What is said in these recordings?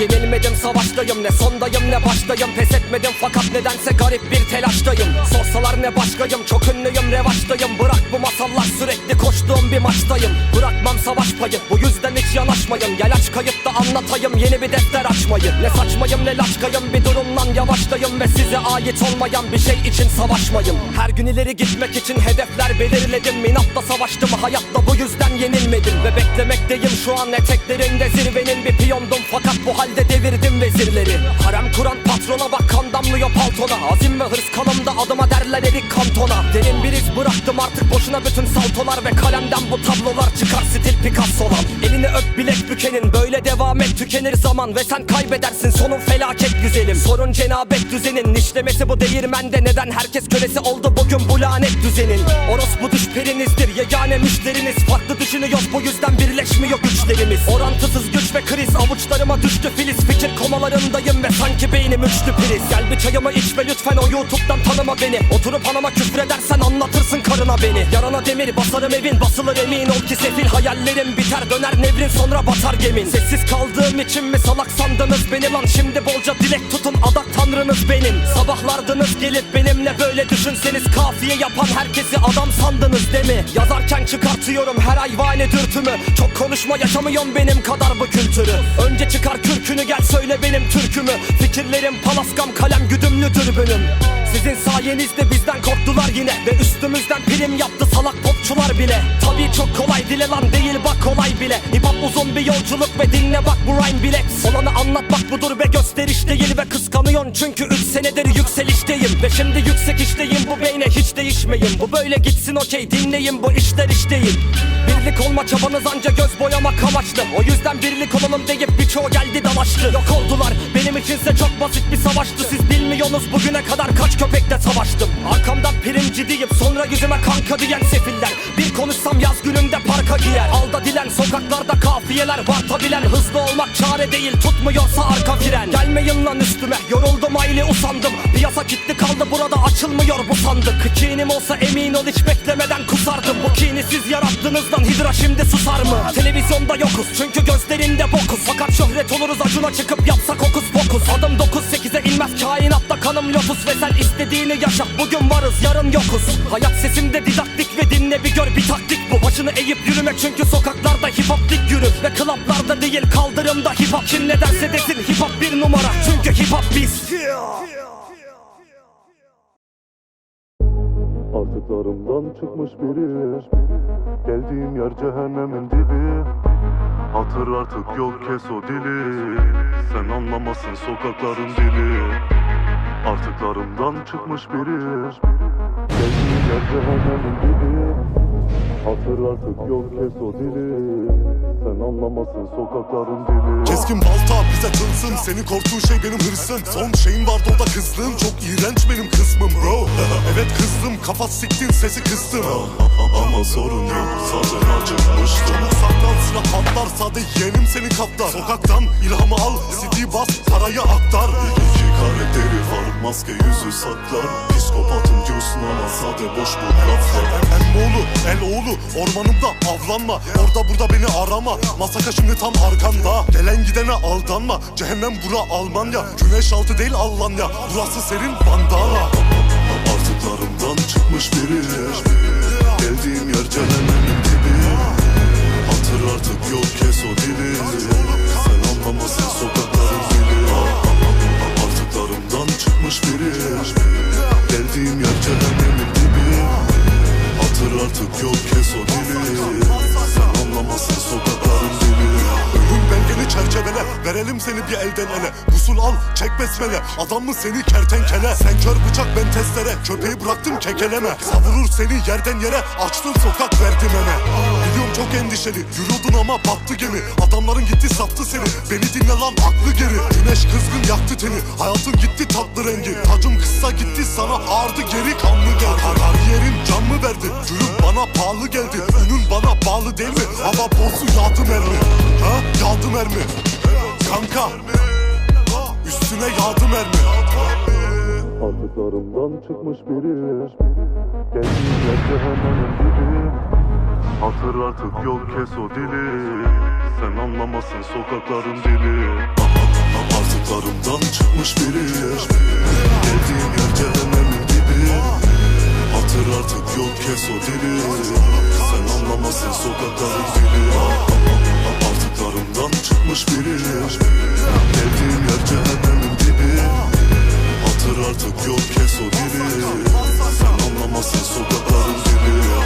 Yenilmedim savaştayım. Ne sondayım ne baştayım. Pes etmedim fakat nedense garip bir telaştayım Sorsalar ne başkayım? Çok ünlüyüm revaçtayım. Bırak bu masallar sürekli koştuğum bir maçtayım. Bırakmam savaş payı bu yüzden hiç yanaşmayın. Gel aç kayıtta anlatayım yeni bir defter açmayı. Ne saçmayım ne laçkayım bir durumdan yavaştayım Ve size ait olmayan bir şey için savaşmayın. Her gün ileri gitmek için hedefler belirledim. İnatla savaştım hayatta bu yüzden yenilmedim. Ve beklemekteyim şu an eteklerinde zirvenin bir piyondum. Fakat bu halde devirdim vezirleri. Harem kuran patrona bak kan damlıyor paltona. Azim ve hırs kanımda adıma derler erik kantona. Derin bir iz bıraktım artık boşuna bütün saltolar Ve kalemden bu tablolar çıkar stil Picasso'lan Elini öp bilek bükenin böyle devam et tükenir zaman Ve sen kaybedersin. Sonun felaket güzelim. Sorun cenabet düzenin işlemesi bu değirmende Neden? Herkes kölesi oldu bugün bu lanet düzenin. Orospu düş perinizdir yegane müşteriniz. Farklı düşünüyoruz bu yüzden birleşmiyor güçlerimiz. Orantısız ve kriz. Avuçlarıma düştü filiz. Fikir komalarındayım ve sanki beynim üçlü priz. Gel bir çayımı iç ve lütfen o YouTube'dan tanıma beni. Oturup anama küfredersen anlatırsın karına beni. Yarana demir basarım evin basılır emin ol ki sefil Hayallerim biter. Döner nevrin sonra batar gemin. Sessiz kaldığım için mi salak sandınız beni lan? Şimdi bolca dilek tutun adak tanrınız benim. Sabahlardınız gelip benimle böyle düşünseniz Kafiye yapan herkesi adam sandınız değil mi? Yazarken çıkartıyorum her hayvani dürtümü. Çok konuşma yaşamıyorum benim kadar bu kültürü Önce çıkar kürkünü gel söyle benim türkümü. Fikirlerim palaskam kalem güdümlü dürbünüm Sizin sayenizde bizden korktular yine. Ve üstümüzden prim yaptı salak popçular bile. Tabii çok kolay dile lan değil bak kolay bile. Hip hop uzun bir yolculuk ve dinle bak bu rhyme bilek Olanı anlatmak budur ve gösteriş değil Ve kıskanıyorsun. Çünkü 3 senedir yükselişteyim. Ve şimdi yüksek işteyim bu beyne hiç değişmeyin Bu böyle gitsin okey dinleyin bu işler iş değil Birlik olma çabanız anca göz boyamak amaçlı. O yüzden birlik olalım deyip birçoğu geldi dalaştı. Yok oldular. Benim içinse çok basit bir savaştı. Siz bilmiyorsunuz bugüne kadar kaç köpekle savaştım. Arkamdan pirinci deyip sonra yüzüme kanka diyen sefiller. Bir konuşsam yaz gününde parka giyer. Alda dilen sokaklarda kafiyeler var tabilen Hızlı olmak çare değil tutmuyorsa arka fren. Gelmeyin lan üstüme yoruldum aile usandım. Piyasa kilitli kaldı burada açılmıyor bu sandık. Kinim olsa emin ol hiç beklemeden kusardım. Bu kini siz yarattığınızdan hidra şimdi susar mı? Televizyonda yokuz çünkü gözlerinde bokuz. Fakat şöhret oluruz acuna çıkıp yapsak okus pokus. Adım 9-8'e inmez kainatta kanım lotus Ve sen istediğini yaşa bugün varız yarın yokuz. Hayat sesimde didaktik ve dinle bir gör bir taktik bu. Başını eğip yürümek çünkü sokaklarda hip hop dik yürür Ve klaplarda değil kaldırımda hip hop. Kim ne derse desin hip hop bir numara. Çünkü hip hop biz. Artıklarımdan çıkmış biri. Geldiğim yer cehennemin dibi. Hatır artık yok kes o dili. Sen anlamasın sokakların dili Artıklarımdan çıkmış biri. Yer cehennemin dibi Hatır artık yok kes o dili. Sen anlamasın sokakların dili. Keskin balta bize tılsım Senin korktuğun şey benim hırsım. Son şeyim vardı o da kızlığım. Çok iğrenç benim kısmım bro. Evet kızdım kafa siktin sesi kıstım Ama sorun yok. Zaten acıkmıştım saklan silah patlar Sade yeğenim senin kaplar Sokaktan ilhamı al CD bas parayı aktar. İki karakteri var maske yüzü saklar. Psikopatım diyorsun ama sade boş bu laflar. Emmoğlu, el oğlu Ormanımda avlanma. Orada burada beni arama. Masaka şimdi tam arkanda. Gelen gidene aldanma. Cehennem bura Almanya. Güneş altı değil Almanya. Burası senin bandana. Artıklarımdan çıkmış biri Geldiğim yer cehennemin çerçevele Verelim seni bir elden ele. Usul al çek besmele Adam mı seni kertenkele? Sen kör bıçak ben testere Köpeği bıraktım kekeleme. Savurur seni yerden yere Açtın sokak verdim eme Biliyorum çok endişeli Yürüyordun ama battı gemi. Adamların gitti sattı seni. Beni dinle lan aklı geri. Güneş kızgın yaktı teni. Hayatın gitti tatlı rengi. Tacım kısa gitti sana ağırdı geri kanlı geldi. Kariyerin can mı verdi? Gülüm bana pahalı geldi. Ünün bana bağlı değil mi? Ama bozu yağdı mermi. Ha? Yağdı mermi Kanka. Üstüne yağdı mermi. Artıklarımdan çıkmış biri. Geldiğim yer cehennemin dibi. Hatır artık yok kes o dili. Sen anlamasın sokakların dili. Artıklarımdan çıkmış biri. Geldiğim yer cehennemin dibi. Hatır artık yok kes o dili. Sen anlamazsın sokakların dili Çıkmış biri Geldiğim yer cehennemin dibi. Hatır artık yok kes o dili. Sen anlamazsın sokakların dili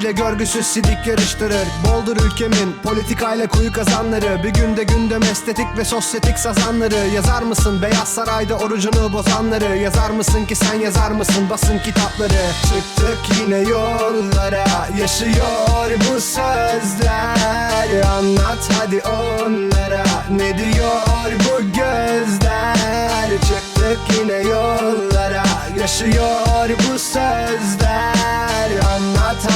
görgüsüz sidik yarıştırır. Boldur ülkemin politikayla kuyu kazanları. Bir günde gündem estetik ve sosyetik sazanları. Yazar mısın Beyaz Saray'da orucunu bozanları? Yazar mısın ki sen yazar mısın basın kitapları? Çıktık yine yollara Yaşıyor bu sözler. Anlat hadi onlara Ne diyor bu gözler? Çıktık yine yollara Yaşıyor bu sözler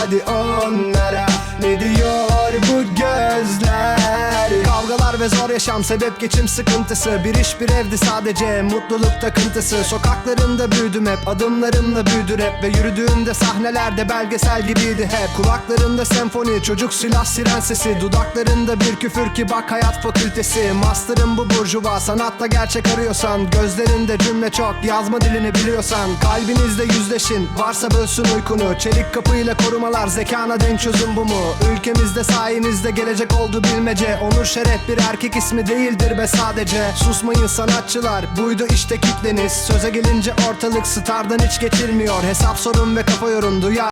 hadi onlara Ne diyor bu gözler? Kavgalar ve zor yaşam sebep geçim sıkıntısı. Bir iş bir evdi sadece mutluluk takıntısı. Sokaklarında büyüdüm hep adımlarımla büyüdü rap Ve yürüdüğümde sahnelerde belgesel gibiydi hep. Kulaklarında senfoni çocuk silah siren sesi Dudaklarında bir küfür ki bak hayat fakültesi. Master'ım bu burjuva sanatta gerçek arıyorsan. Gözlerinde cümle çok yazma dilini biliyorsan. Kalbinizde yüzleşin varsa bölsün uykunu. Çelik kapıyla korumalar zekana denk çözüm bu mu? Ülkemizde sayenizde gelecek oldu bilmece. Onur şeref bir erkek ismi değildir be sadece. Susmayın sanatçılar buydu işte kitleniz. Söze gelince ortalık stardan hiç geçilmiyor Hesap sorun ve kafa yorun duyar